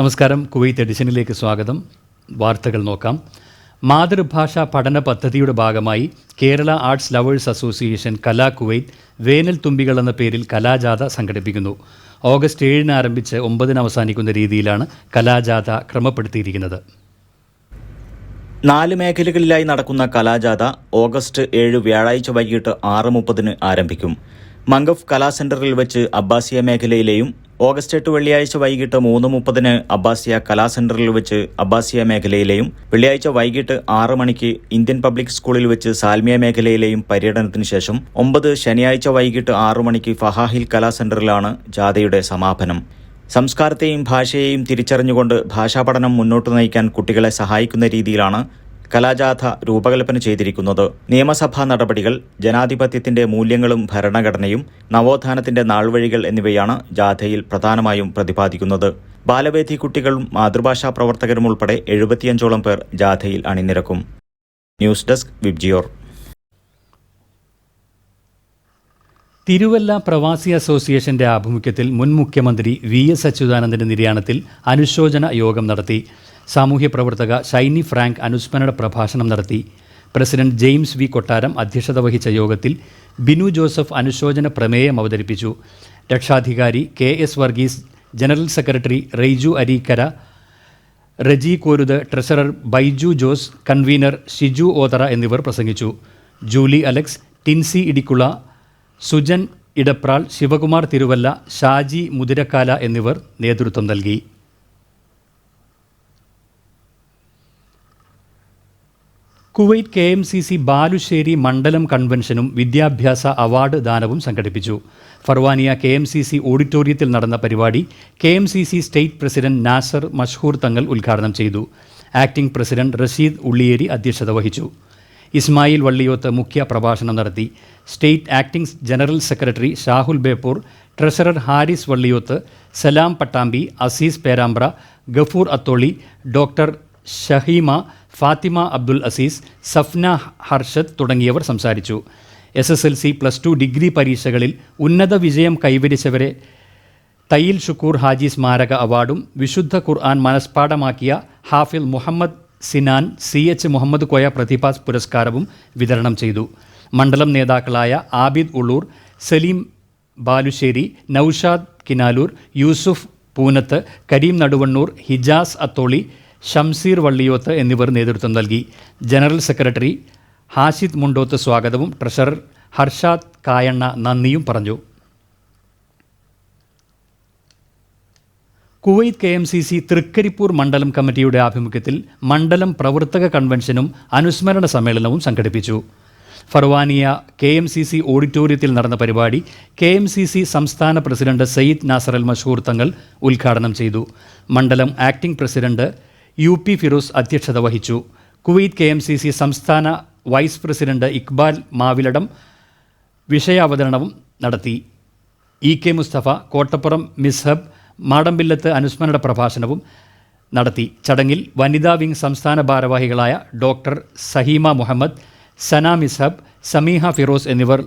നമസ്കാരം. കുവൈത്ത് എഡിഷനിലേക്ക് സ്വാഗതം. വാർത്തകൾ നോക്കാം. മാതൃഭാഷ പഠന പദ്ധതിയുടെ ഭാഗമായി Kerala arts lovers association Kala Kuwait വേനൽ തുമ്പികൾ എന്ന പേരിൽ കലാജാഥ സംഘടിപ്പിക്കുന്നു. ഓഗസ്റ്റ് ഏഴിന് ആരംഭിച്ച് ഒമ്പതിന് അവസാനിക്കുന്ന രീതിയിലാണ് കലാജാഥ ക്രമപ്പെടുത്തിയിരിക്കുന്നത്. നാല് മേഖലകളിലായി നടക്കുന്ന കലാജാഥ ഓഗസ്റ്റ് ഏഴ് വ്യാഴാഴ്ച വൈകിട്ട് ആറ് മുപ്പതിന് ആരംഭിക്കും. മംഗഫ് കലാ സെന്ററിൽ വെച്ച് അബ്ബാസിയ മേഖലയിലെയും ഓഗസ്റ്റ് എട്ട് വെള്ളിയാഴ്ച വൈകിട്ട് മൂന്ന് മുപ്പതിന് അബ്ബാസിയ കലാ സെന്ററിൽ വെച്ച് അബ്ബാസിയ മേഖലയിലെയും വെള്ളിയാഴ്ച വൈകിട്ട് ആറ് മണിക്ക് ഇന്ത്യൻ പബ്ലിക് സ്കൂളിൽ വെച്ച് സാൽമിയ മേഖലയിലെയും പര്യടനത്തിന് ശേഷം ഒമ്പത് ശനിയാഴ്ച വൈകിട്ട് ആറു മണിക്ക് ഫഹാഹിൽ കലാ സെന്ററിലാണ് ജാഥയുടെ സമാപനം. സംസ്കാരത്തെയും ഭാഷയെയും തിരിച്ചറിഞ്ഞുകൊണ്ട് ഭാഷാ പഠനം മുന്നോട്ട് നയിക്കാൻ കുട്ടികളെ സഹായിക്കുന്ന രീതിയിലാണ് കലാജാഥ രൂപകൽപ്പന ചെയ്തിരിക്കുന്നത്. നിയമസഭാ നടപടികൾ ജനാധിപത്യത്തിന്റെ മൂല്യങ്ങളും ഭരണഘടനയും നവോത്ഥാനത്തിന്റെ നാൾവഴികൾ എന്നിവയാണ് ജാഥയിൽ പ്രധാനമായും പ്രതിപാദിക്കുന്നത്. ബാലവേദി കുട്ടികളും മാതൃഭാഷാ പ്രവർത്തകരും ഉൾപ്പെടെ എഴുപത്തിയഞ്ചോളം പേർ ജാഥയിൽ അണിനിരക്കും. News desk Vibgyor. തിരുവല്ല പ്രവാസി അസോസിയേഷന്റെ ആഭിമുഖ്യത്തിൽ മുൻ മുഖ്യമന്ത്രി വി എസ് അച്യുതാനന്ദന്റെ നിര്യാണത്തിൽ അനുശോചന യോഗം നടത്തി. സാമൂഹ്യ പ്രവർത്തക ഷൈനി ഫ്രാങ്ക് അനുസ്മരണ പ്രഭാഷണം നടത്തി. പ്രസിഡന്റ് ജെയിംസ് വി കൊട്ടാരം അധ്യക്ഷത വഹിച്ച യോഗത്തിൽ ബിനു ജോസഫ് അനുശോചന പ്രമേയം അവതരിപ്പിച്ചു. രക്ഷാധികാരി K S Varghese general secretary Reiju Areekkara Reji Koruth treasurer Baiju Jose convener Shiju Othara എന്നിവർ പ്രസംഗിച്ചു. ജൂലി അലക്സ് ടിൻസി ഇടിക്കുള സുജൻ ഇടപ്രാൾ ശിവകുമാർ തിരുവല്ല ഷാജി മുതിരക്കാല എന്നിവർ നേതൃത്വം നൽകി. Kuwait K M C C Balussery മണ്ഡലം കൺവെൻഷനും വിദ്യാഭ്യാസ അവാർഡ് ദാനവും സംഘടിപ്പിച്ചു. Farwaniya K M C C ഓഡിറ്റോറിയത്തിൽ നടന്ന പരിപാടി K M C C state president Nasar Mashhoor Thangal ഉദ്ഘാടനം ചെയ്തു. ആക്ടിംഗ് പ്രസിഡന്റ് റഷീദ് ഉള്ളിയേരി അധ്യക്ഷത വഹിച്ചു. ഇസ്മായിൽ വള്ളിയോത്ത് മുഖ്യ പ്രഭാഷണം നടത്തി. State acting general secretary Shahul Beypore treasurer Haris Valliyoth Salam Pattambi Azeez Perambra Gafoor Atholi doctor Shahima Fathima Abdul Azeez Safna Harshad തുടങ്ങിയവർ സംസാരിച്ചു. S S L C plus two degree പരീക്ഷകളിൽ ഉന്നത വിജയം കൈവരിച്ചവരെ തയ്യിൽ ഷുക്കൂർ ഹാജി സ്മാരക അവാർഡും വിശുദ്ധ ഖുർആൻ മനസ്പാഠമാക്കിയ ഹാഫിൽ മുഹമ്മദ് സിനാൻ സി എച്ച് മുഹമ്മദ് കോയ പ്രതിഭാസ് പുരസ്കാരവും വിതരണം ചെയ്തു. മണ്ഡലം നേതാക്കളായ ആബിദ് ഉള്ളൂർ സലീം ബാലുശ്ശേരി നൌഷാദ് കിനാലൂർ യൂസുഫ് പൂനത്ത് കരീം നടുവണ്ണൂർ ഹിജാസ് അത്തോളി ഷംസീർ വള്ളിയോത്ത് എന്നിവർ നേതൃത്വം നൽകി. ജനറൽ സെക്രട്ടറി ഹാഷിദ് മുണ്ടോത്ത് സ്വാഗതവും ട്രഷറർ ഹർഷാദ് കായണ്ണ നന്ദിയും പറഞ്ഞു. Kuwait K M C C Thrikaripur മണ്ഡലം കമ്മിറ്റിയുടെ ആഭിമുഖ്യത്തിൽ മണ്ഡലം പ്രവർത്തക കൺവെൻഷനും അനുസ്മരണ സമ്മേളനവും സംഘടിപ്പിച്ചു. Farwaniya K M C C ഓഡിറ്റോറിയത്തിൽ നടന്ന പരിപാടി കെ എം സി സി സംസ്ഥാന പ്രസിഡന്റ് സയ്യിദ് നാസർ അൽ മഷൂർ തങ്ങൾ ഉദ്ഘാടനം ചെയ്തു. മണ്ഡലം acting president U P Firoz അധ്യക്ഷത വഹിച്ചു. Kuwait K M C C സംസ്ഥാന വൈസ് പ്രസിഡന്റ് ഇക്ബാൽ മാവിലടം വിഷയാവതരണവും നടത്തി. ഇ കെ മുസ്തഫ കോട്ടപ്പുറം മിസ്ഹബ് മാടമ്പില്ലത്ത് അനുസ്മരണ പ്രഭാഷണവും നടത്തി. ചടങ്ങിൽ വനിതാ വിംഗ് സംസ്ഥാന ഭാരവാഹികളായ ഡോക്ടർ സഹീമ മുഹമ്മദ് സന മിസ്ഹബ് സമീഹ ഫിറോസ് എന്നിവർ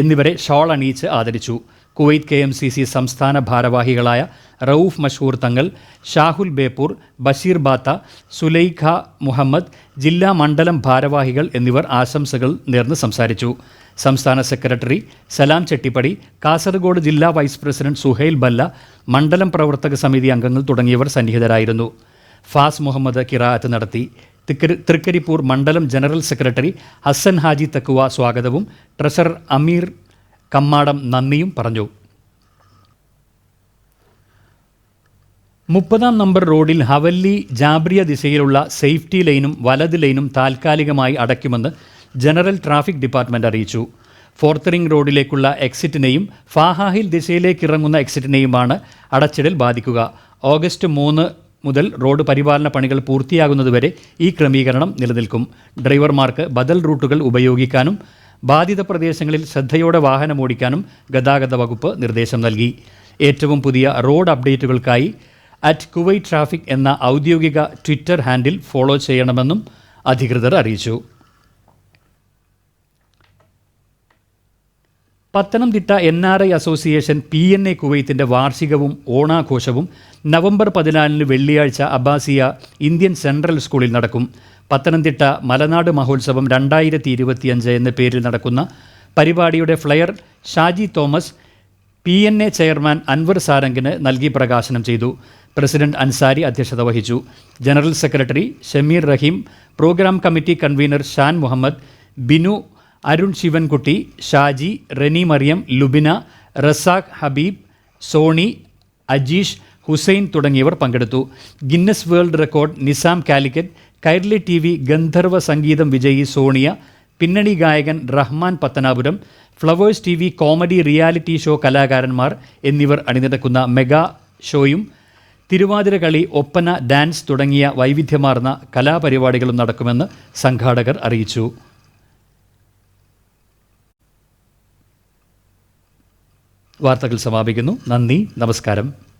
എന്നിവരെ ഷോൾ അണിയിച്ച് ആദരിച്ചു. Kuwait K M C C സംസ്ഥാന ഭാരവാഹികളായ റൌഫ് മഷൂർ തങ്ങൾ ഷാഹുൽ ബേപ്പൂർ ബഷീർ ബാത്ത സുലൈഖ മുഹമ്മദ് ജില്ലാ മണ്ഡലം ഭാരവാഹികൾ എന്നിവർ ആശംസകൾ നേർന്ന് സംസാരിച്ചു. സംസ്ഥാന സെക്രട്ടറി സലാം ചെട്ടിപ്പടി കാസർഗോഡ് ജില്ലാ വൈസ് പ്രസിഡന്റ് സുഹൈൽ ബല്ല മണ്ഡലം പ്രവർത്തക സമിതി അംഗങ്ങൾ തുടങ്ങിയവർ സന്നിഹിതരായിരുന്നു. ഫാസ് മുഹമ്മദ് കിറാഅത്ത് നടത്തി. തിക്കരി തൃക്കരിപ്പൂർ മണ്ഡലം ജനറൽ സെക്രട്ടറി ഹസൻ ഹാജി തക്കുവ സ്വാഗതവും ട്രഷറർ അമീർ കമ്മാടം നന്ദിയും പറഞ്ഞു. മുപ്പതാം നമ്പർ റോഡിൽ ഹവല്ലി ജാബ്രിയ ദിശയിലുള്ള സേഫ്റ്റി ലൈനും വലത് ലൈനും താൽക്കാലികമായി അടയ്ക്കുമെന്ന് ജനറൽ ട്രാഫിക് ഡിപ്പാർട്ട്മെന്റ് അറിയിച്ചു. ഫോർത്ത് റിംഗ് റോഡിലേക്കുള്ള എക്സിറ്റിനെയും ഫാഹാഹിൽ ദിശയിലേക്ക് ഇറങ്ങുന്ന എക്സിറ്റിനെയുമാണ് അടച്ചിടൽ ബാധിക്കുക. ഓഗസ്റ്റ് മൂന്ന് മുതൽ റോഡ് പരിപാലന പണികൾ പൂർത്തിയാകുന്നതുവരെ ഈ ക്രമീകരണം നിലനിൽക്കും. ഡ്രൈവർമാർക്ക് ബദൽ റൂട്ടുകൾ ഉപയോഗിക്കാനും ബാധിത പ്രദേശങ്ങളിൽ ശ്രദ്ധയോടെ വാഹനമോടിക്കാനും ഗതാഗത വകുപ്പ് നിർദ്ദേശം നൽകി. ഏറ്റവും പുതിയ റോഡ് അപ്ഡേറ്റുകൾക്കായി അറ്റ് കുവൈ ട്രാഫിക് എന്ന ഔദ്യോഗിക ട്വിറ്റർ ഹാൻഡിൽ ഫോളോ ചെയ്യണമെന്നും അധികൃതർ അറിയിച്ചു. Pathanamthitta N R I association P N A കുവൈത്തിന്റെ വാർഷികവും ഓണാഘോഷവും നവംബർ പതിനാലിന് വെള്ളിയാഴ്ച അബ്ബാസിയ ഇന്ത്യൻ സെൻട്രൽ സ്കൂളിൽ നടക്കും. പത്തനംതിട്ട മലനാട് മഹോത്സവം രണ്ടായിരത്തി ഇരുപത്തിയഞ്ച് എന്ന പേരിൽ നടക്കുന്ന പരിപാടിയുടെ flyer Shaji Thomas P N A chairman Anwar സാരംഗിന് നൽകി പ്രകാശനം ചെയ്തു. പ്രസിഡന്റ് അൻസാരി അധ്യക്ഷത വഹിച്ചു. General secretary Shameer Raheem programme committee convener Shan Muhammad Binu Arun Sivankutty Shaji Reni Mariyam Lubina Razak Habeeb Sony Ajeesh Hussain തുടങ്ങിയവർ പങ്കെടുത്തു. Guinness world record Nizam Calicut Kairali T V Gandharva Sangeetham വിജയി സോണിയ പിന്നണി ഗായകൻ Rahman Pathanapuram Flowers T V comedy reality show കലാകാരന്മാർ എന്നിവർ അണിനിരക്കുന്ന mega ഷോയും തിരുവാതിരകളി Oppana dance തുടങ്ങിയ വൈവിധ്യമാർന്ന കലാപരിപാടികളും നടക്കുമെന്ന് സംഘാടകർ അറിയിച്ചു. വാർത്തകൾ സമാപിക്കുന്നു. നന്ദി. നമസ്കാരം.